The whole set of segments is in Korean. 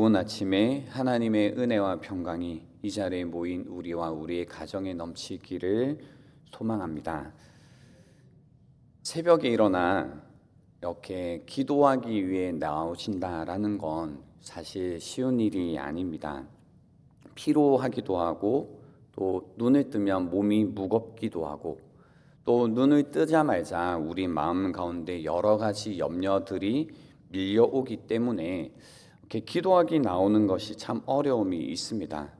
좋은 아침에 하나님의 은혜와 평강이 이 자리에 모인 우리와 우리의 가정에 넘치기를 소망합니다. 새벽에 일어나 이렇게 기도하기 위해 나오신다라는 건 사실 쉬운 일이 아닙니다. 피로하기도 하고 또 눈을 뜨면 몸이 무겁기도 하고 또 눈을 뜨자마자 우리 마음 가운데 여러 가지 염려들이 밀려오기 때문에 이렇게 기도하기 나오는 것이 참 어려움이 있습니다.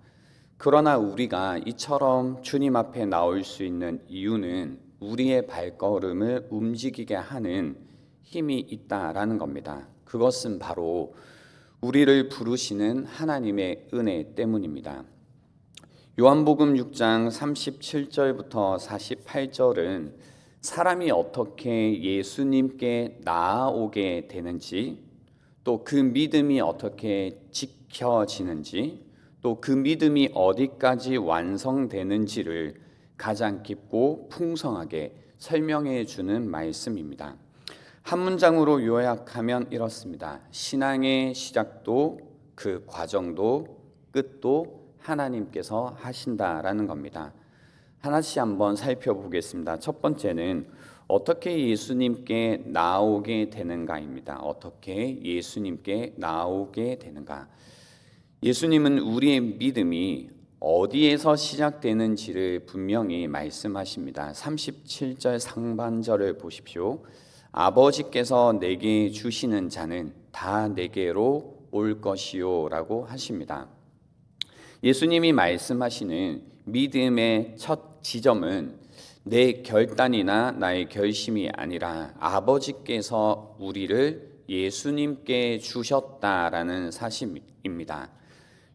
그러나 우리가 이처럼 주님 앞에 나올 수 있는 이유는 우리의 발걸음을 움직이게 하는 힘이 있다라는 겁니다. 그것은 바로 우리를 부르시는 하나님의 은혜 때문입니다. 요한복음 6장 37절부터 48절은 사람이 어떻게 예수님께 나아오게 되는지 또 그 믿음이 어떻게 지켜지는지 또 그 믿음이 어디까지 완성되는지를 가장 깊고 풍성하게 설명해 주는 말씀입니다. 한 문장으로 요약하면 이렇습니다. 신앙의 시작도 그 과정도 끝도 하나님께서 하신다라는 겁니다. 하나씩 한번 살펴보겠습니다. 첫 번째는 어떻게 예수님께 나오게 되는가입니다. 어떻게 예수님께 나오게 되는가? 예수님은 우리의 믿음이 어디에서 시작되는지를 분명히 말씀하십니다. 37절 상반절을 보십시오. 아버지께서 내게 주시는 자는 다 내게로 올 것이요 라고 하십니다. 예수님이 말씀하시는 믿음의 첫 지점은 내 결단이나 나의 결심이 아니라 아버지께서 우리를 예수님께 주셨다라는 사실입니다.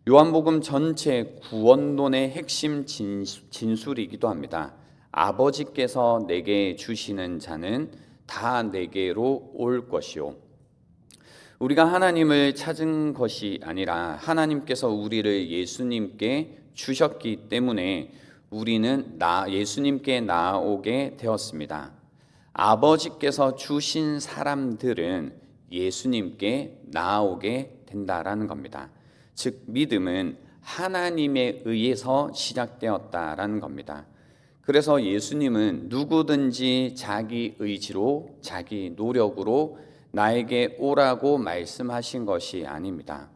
요한복음 전체 구원론의 핵심 진술이기도 합니다. 아버지께서 내게 주시는 자는 다 내게로 올 것이요. 우리가 하나님을 찾은 것이 아니라 하나님께서 우리를 예수님께 주셨기 때문에 우리는 나 예수님께 나오게 되었습니다. 아버지께서 주신 사람들은 예수님께 나오게 된다라는 겁니다. 즉 믿음은 하나님에 의해서 시작되었다라는 겁니다. 그래서 예수님은 누구든지 자기 의지로 자기 노력으로 나에게 오라고 말씀하신 것이 아닙니다.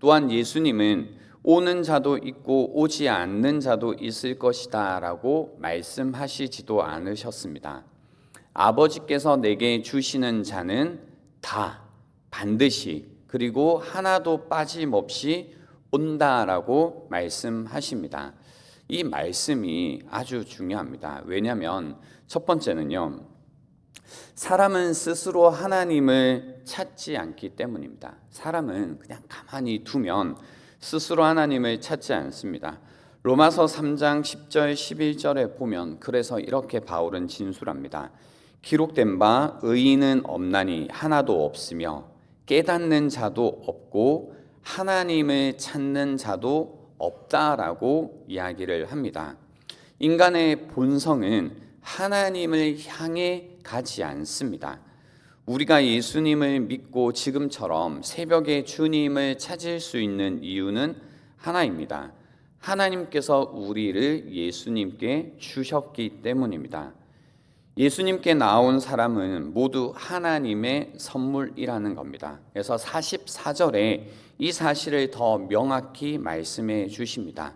또한 예수님은 오는 자도 있고 오지 않는 자도 있을 것이다 라고 말씀하시지도 않으셨습니다. 아버지께서 내게 주시는 자는 다 반드시 그리고 하나도 빠짐없이 온다라고 말씀하십니다. 이 말씀이 아주 중요합니다. 왜냐하면 첫 번째는요, 사람은 스스로 하나님을 찾지 않기 때문입니다. 사람은 그냥 가만히 두면 스스로 하나님을 찾지 않습니다. 로마서 3장 10절 11절에 보면 그래서 이렇게 바울은 진술합니다. 기록된 바 의인은 없나니 하나도 없으며 깨닫는 자도 없고 하나님을 찾는 자도 없다라고 이야기를 합니다. 인간의 본성은 하나님을 향해 가지 않습니다. 우리가 예수님을 믿고 지금처럼 새벽에 주님을 찾을 수 있는 이유는 하나입니다. 하나님께서 우리를 예수님께 주셨기 때문입니다. 예수님께 나온 사람은 모두 하나님의 선물이라는 겁니다. 그래서 44절에 이 사실을 더 명확히 말씀해 주십니다.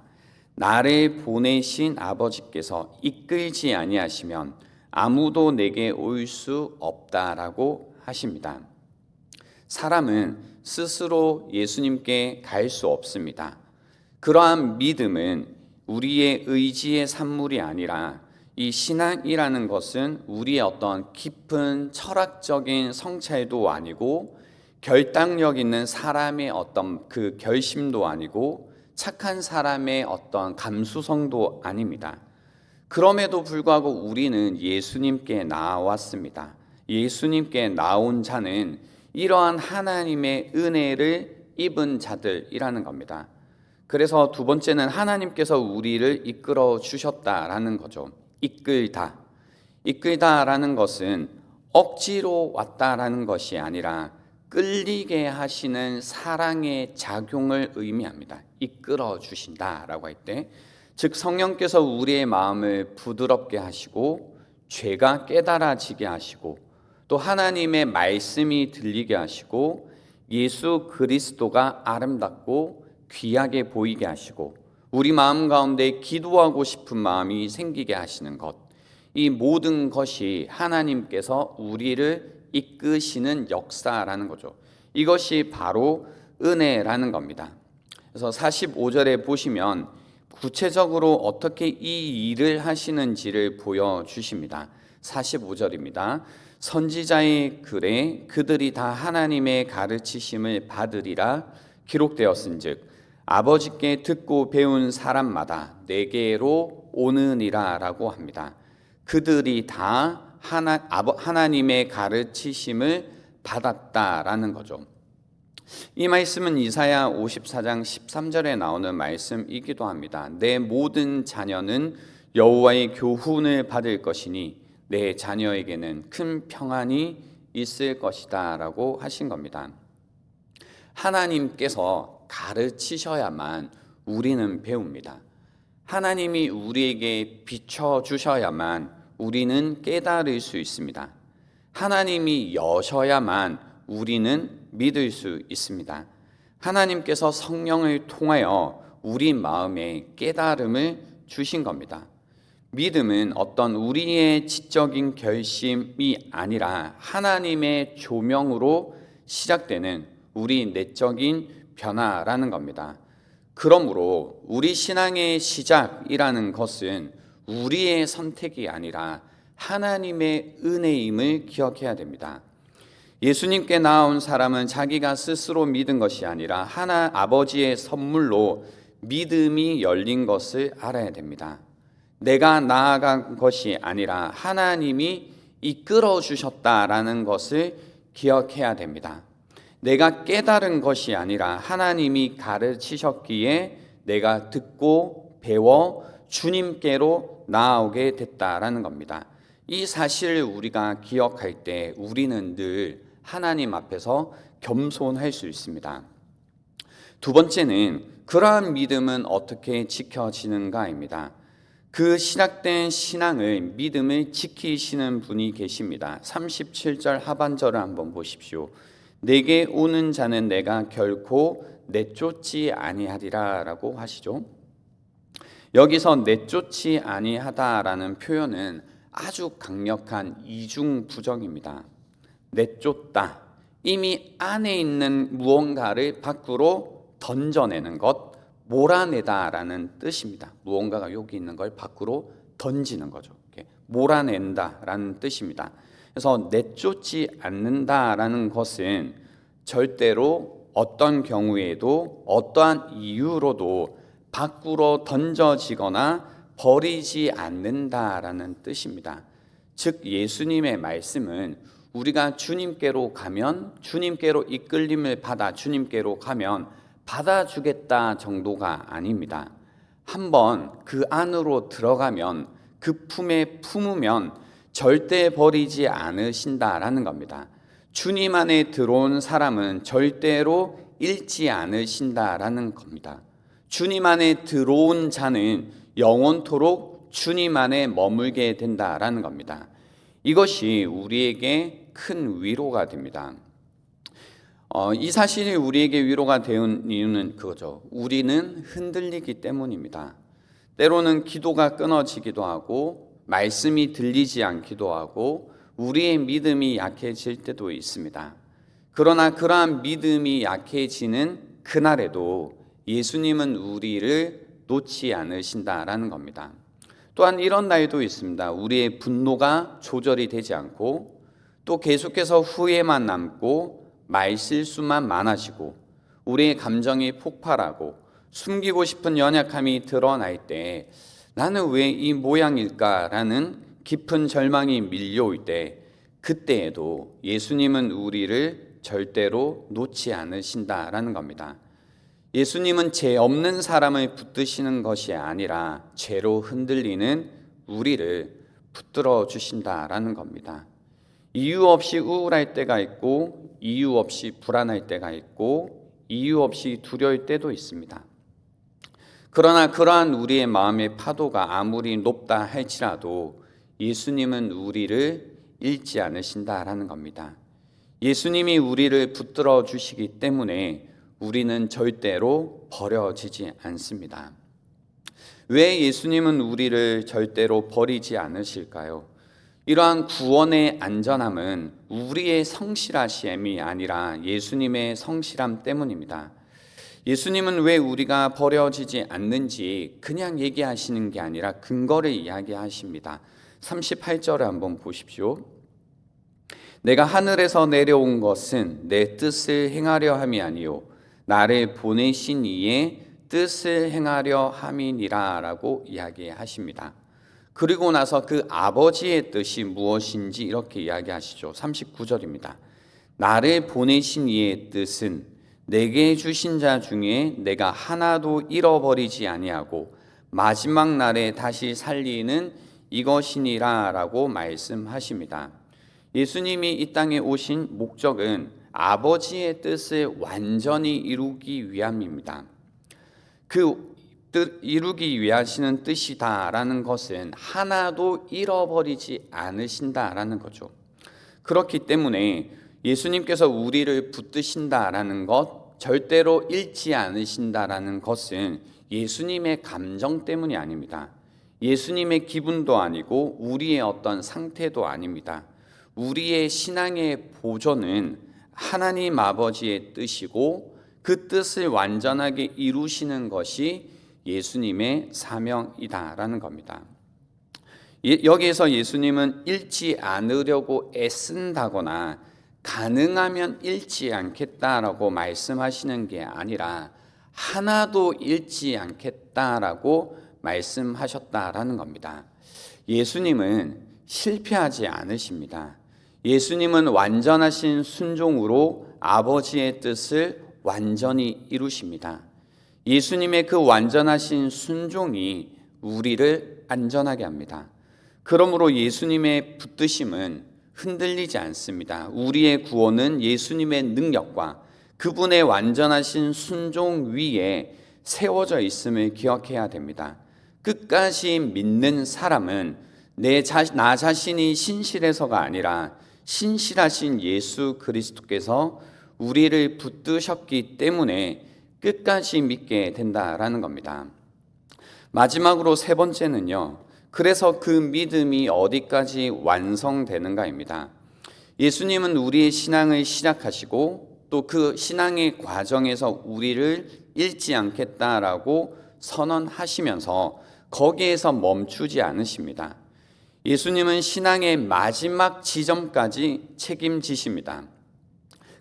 나를 보내신 아버지께서 이끌지 아니하시면 아무도 내게 올 수 없다라고 하십니다. 사람은 스스로 예수님께 갈 수 없습니다. 그러한 믿음은 우리의 의지의 산물이 아니라 이 신앙이라는 것은 우리의 어떤 깊은 철학적인 성찰도 아니고 결단력 있는 사람의 어떤 그 결심도 아니고 착한 사람의 어떤 감수성도 아닙니다. 그럼에도 불구하고 우리는 예수님께 나왔습니다. 예수님께 나온 자는 이러한 하나님의 은혜를 입은 자들이라는 겁니다. 그래서 두 번째는 하나님께서 우리를 이끌어 주셨다라는 거죠. 이끌다. 이끌다라는 것은 억지로 왔다라는 것이 아니라 끌리게 하시는 사랑의 작용을 의미합니다. 이끌어 주신다라고 할 때, 즉 성령께서 우리의 마음을 부드럽게 하시고 죄가 깨달아지게 하시고 또 하나님의 말씀이 들리게 하시고 예수 그리스도가 아름답고 귀하게 보이게 하시고 우리 마음 가운데 기도하고 싶은 마음이 생기게 하시는 것. 이 모든 것이 하나님께서 우리를 이끄시는 역사라는 거죠. 이것이 바로 은혜라는 겁니다. 그래서 45절에 보시면 구체적으로 어떻게 이 일을 하시는지를 보여주십니다. 45절입니다. 선지자의 글에 그들이 다 하나님의 가르치심을 받으리라 기록되었은즉 아버지께 듣고 배운 사람마다 내게로 오느니라라고 합니다. 그들이 다 하나, 하나님의 가르치심을 받았다라는 거죠. 이 말씀은 이사야 54장 13절에 나오는 말씀이기도 합니다. 내 모든 자녀는 여호와의 교훈을 받을 것이니 내 자녀에게는 큰 평안이 있을 것이다라고 하신 겁니다. 하나님께서 가르치셔야만 우리는 배웁니다. 하나님이 우리에게 비춰 주셔야만 우리는 깨달을 수 있습니다. 하나님이 여셔야만 우리는 믿을 수 있습니다. 하나님께서 성령을 통하여 우리 마음에 깨달음을 주신 겁니다. 믿음은 어떤 우리의 지적인 결심이 아니라 하나님의 조명으로 시작되는 우리 내적인 변화라는 겁니다. 그러므로 우리 신앙의 시작이라는 것은 우리의 선택이 아니라 하나님의 은혜임을 기억해야 됩니다. 예수님께 나온 사람은 자기가 스스로 믿은 것이 아니라 하나 아버지의 선물로 믿음이 열린 것을 알아야 됩니다. 내가 나아간 것이 아니라 하나님이 이끌어 주셨다라는 것을 기억해야 됩니다. 내가 깨달은 것이 아니라 하나님이 가르치셨기에 내가 듣고 배워 주님께로 나아오게 됐다라는 겁니다. 이 사실을 우리가 기억할 때 우리는 늘 하나님 앞에서 겸손할 수 있습니다. 두 번째는 그러한 믿음은 어떻게 지켜지는가입니다. 그 시작된 신앙을 믿음을 지키시는 분이 계십니다. 37절 하반절을 한번 보십시오. 내게 오는 자는 내가 결코 내쫓지 아니하리라라고 하시죠. 여기서 내쫓지 아니하다라는 표현은 아주 강력한 이중 부정입니다. 내쫓다. 이미 안에 있는 무언가를 밖으로 던져내는 것, 몰아내다라는 뜻입니다. 무언가가 여기 있는 걸 밖으로 던지는 거죠. 몰아낸다라는 뜻입니다. 그래서 내쫓지 않는다라는 것은 절대로 어떤 경우에도 어떠한 이유로도 밖으로 던져지거나 버리지 않는다라는 뜻입니다. 즉 예수님의 말씀은 우리가 주님께로 가면 주님께로 이끌림을 받아 주님께로 가면 받아주겠다 정도가 아닙니다. 한번 그 안으로 들어가면 그 품에 품으면 절대 버리지 않으신다라는 겁니다. 주님 안에 들어온 사람은 절대로 잃지 않으신다라는 겁니다. 주님 안에 들어온 자는 영원토록 주님 안에 머물게 된다라는 겁니다. 이것이 우리에게 큰 위로가 됩니다. 어, 이 사실이 우리에게 위로가 되는 이유는 그거죠. 우리는 흔들리기 때문입니다. 때로는 기도가 끊어지기도 하고 말씀이 들리지 않기도 하고 우리의 믿음이 약해질 때도 있습니다. 그러나 그러한 믿음이 약해지는 그날에도 예수님은 우리를 놓지 않으신다라는 겁니다. 또한 이런 날도 있습니다. 우리의 분노가 조절이 되지 않고 또 계속해서 후회만 남고 말실수만 많아지고 우리의 감정이 폭발하고 숨기고 싶은 연약함이 드러날 때 나는 왜 이 모양일까라는 깊은 절망이 밀려올 때 그때에도 예수님은 우리를 절대로 놓지 않으신다라는 겁니다. 예수님은 죄 없는 사람을 붙드시는 것이 아니라 죄로 흔들리는 우리를 붙들어 주신다라는 겁니다. 이유 없이 우울할 때가 있고 이유 없이 불안할 때가 있고 이유 없이 두려울 때도 있습니다. 그러나 그러한 우리의 마음의 파도가 아무리 높다 할지라도 예수님은 우리를 잃지 않으신다라는 겁니다. 예수님이 우리를 붙들어 주시기 때문에 우리는 절대로 버려지지 않습니다. 왜 예수님은 우리를 절대로 버리지 않으실까요? 이러한 구원의 안전함은 우리의 성실하심이 아니라 예수님의 성실함 때문입니다. 예수님은 왜 우리가 버려지지 않는지 그냥 얘기하시는 게 아니라 근거를 이야기하십니다. 38절을 한번 보십시오. 내가 하늘에서 내려온 것은 내 뜻을 행하려 함이 아니요 나를 보내신 이의 뜻을 행하려 함이니라라고 이야기하십니다. 그리고 나서 그 아버지의 뜻이 무엇인지 이렇게 이야기하시죠. 39절입니다. 나를 보내신 이의 뜻은 내게 주신 자 중에 내가 하나도 잃어버리지 아니하고 마지막 날에 다시 살리는 이것이니라라고 말씀하십니다. 예수님이 이 땅에 오신 목적은 아버지의 뜻을 완전히 이루기 위함입니다. 그 뜻, 이루기 위하시는 뜻이다라는 것은 하나도 잃어버리지 않으신다라는 거죠. 그렇기 때문에 예수님께서 우리를 붙드신다라는 것, 절대로 잃지 않으신다라는 것은 예수님의 감정 때문이 아닙니다. 예수님의 기분도 아니고 우리의 어떤 상태도 아닙니다. 우리의 신앙의 보존은 하나님 아버지의 뜻이고 그 뜻을 완전하게 이루시는 것이 예수님의 사명이다라는 겁니다. 예, 여기에서 예수님은 잃지 않으려고 애쓴다거나 가능하면 잃지 않겠다라고 말씀하시는 게 아니라 하나도 잃지 않겠다라고 말씀하셨다라는 겁니다. 예수님은 실패하지 않으십니다. 예수님은 완전하신 순종으로 아버지의 뜻을 완전히 이루십니다. 예수님의 그 완전하신 순종이 우리를 안전하게 합니다. 그러므로 예수님의 붙드심은 흔들리지 않습니다. 우리의 구원은 예수님의 능력과 그분의 완전하신 순종 위에 세워져 있음을 기억해야 됩니다. 끝까지 믿는 사람은 내 자, 나 자신이 신실해서가 아니라 신실하신 예수 그리스도께서 우리를 붙드셨기 때문에 끝까지 믿게 된다라는 겁니다. 마지막으로 세 번째는요. 그래서 그 믿음이 어디까지 완성되는가입니다. 예수님은 우리의 신앙을 시작하시고 또 그 신앙의 과정에서 우리를 잃지 않겠다라고 선언하시면서 거기에서 멈추지 않으십니다. 예수님은 신앙의 마지막 지점까지 책임지십니다.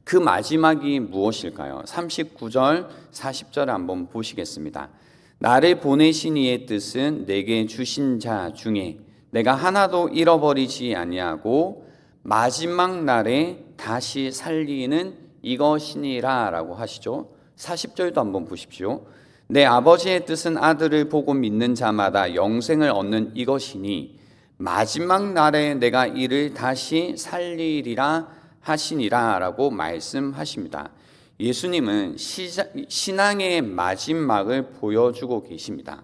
그 마지막이 무엇일까요? 39절, 40절 한번 보시겠습니다. 나를 보내신 이의 뜻은 내게 주신 자 중에 내가 하나도 잃어버리지 아니하고 마지막 날에 다시 살리는 이것이니라라고 하시죠. 40절도 한번 보십시오. 내 아버지의 뜻은 아들을 보고 믿는 자마다 영생을 얻는 이것이니 마지막 날에 내가 이를 다시 살리리라 하시니라라고 말씀하십니다. 예수님은 신앙의 마지막을 보여주고 계십니다.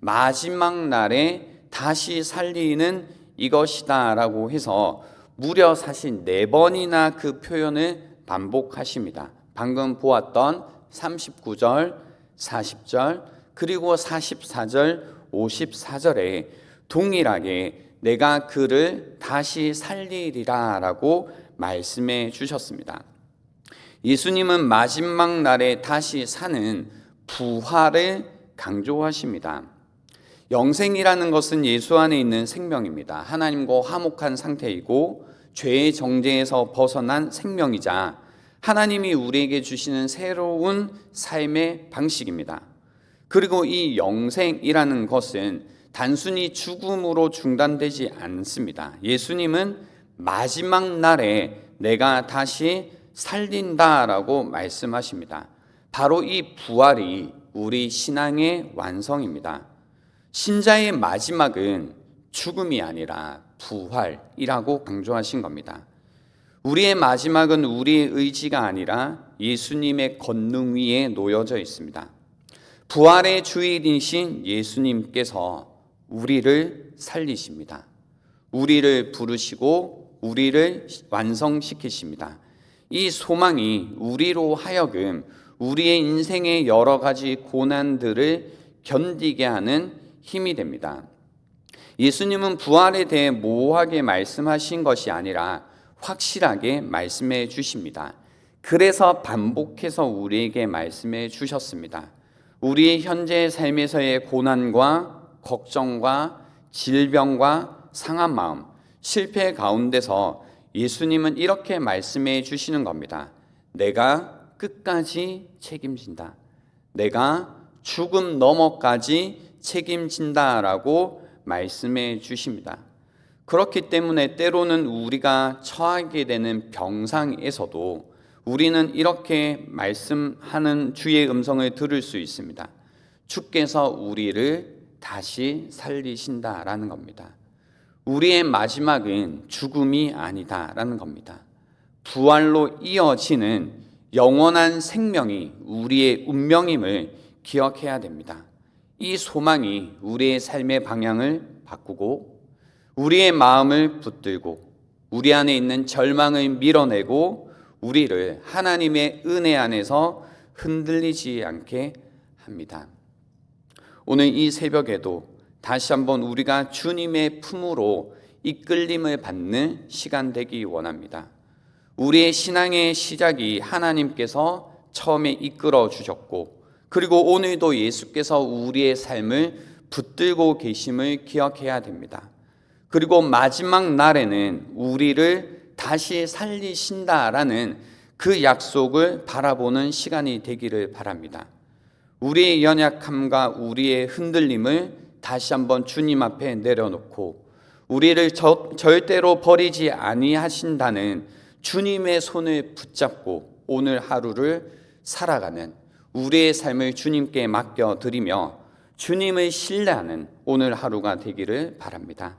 마지막 날에 다시 살리는 이것이다라고 해서 무려 사실 네 번이나 그 표현을 반복하십니다. 방금 보았던 39절, 40절, 그리고 44절, 54절에 동일하게 내가 그를 다시 살리리라라고 말씀해 주셨습니다. 예수님은 마지막 날에 다시 사는 부활을 강조하십니다. 영생이라는 것은 예수 안에 있는 생명입니다. 하나님과 화목한 상태이고 죄의 정죄에서 벗어난 생명이자 하나님이 우리에게 주시는 새로운 삶의 방식입니다. 그리고 이 영생이라는 것은 단순히 죽음으로 중단되지 않습니다. 예수님은 마지막 날에 내가 다시 살린다라고 말씀하십니다. 바로 이 부활이 우리 신앙의 완성입니다. 신자의 마지막은 죽음이 아니라 부활이라고 강조하신 겁니다. 우리의 마지막은 우리의 의지가 아니라 예수님의 권능 위에 놓여져 있습니다. 부활의 주인이신 예수님께서 우리를 살리십니다. 우리를 부르시고 우리를 완성시키십니다. 이 소망이 우리로 하여금 우리의 인생의 여러 가지 고난들을 견디게 하는 힘이 됩니다. 예수님은 부활에 대해 모호하게 말씀하신 것이 아니라 확실하게 말씀해 주십니다. 그래서 반복해서 우리에게 말씀해 주셨습니다. 우리의 현재 삶에서의 고난과 걱정과 질병과 상한 마음, 실패 가운데서 예수님은 이렇게 말씀해 주시는 겁니다. 내가 끝까지 책임진다. 내가 죽음 너머까지 책임진다라고 말씀해 주십니다. 그렇기 때문에 때로는 우리가 처하게 되는 병상에서도 우리는 이렇게 말씀하는 주의 음성을 들을 수 있습니다. 주께서 우리를 다시 살리신다라는 겁니다. 우리의 마지막은 죽음이 아니다라는 겁니다. 부활로 이어지는 영원한 생명이 우리의 운명임을 기억해야 됩니다. 이 소망이 우리의 삶의 방향을 바꾸고 우리의 마음을 붙들고 우리 안에 있는 절망을 밀어내고 우리를 하나님의 은혜 안에서 흔들리지 않게 합니다. 오늘 이 새벽에도 다시 한번 우리가 주님의 품으로 이끌림을 받는 시간 되기 원합니다. 우리의 신앙의 시작이 하나님께서 처음에 이끌어 주셨고 그리고 오늘도 예수께서 우리의 삶을 붙들고 계심을 기억해야 됩니다. 그리고 마지막 날에는 우리를 다시 살리신다라는 그 약속을 바라보는 시간이 되기를 바랍니다. 우리의 연약함과 우리의 흔들림을 다시 한번 주님 앞에 내려놓고 우리를 저, 절대로 버리지 아니하신다는 주님의 손을 붙잡고 오늘 하루를 살아가는 우리의 삶을 주님께 맡겨 드리며 주님을 신뢰하는 오늘 하루가 되기를 바랍니다.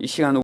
이 시간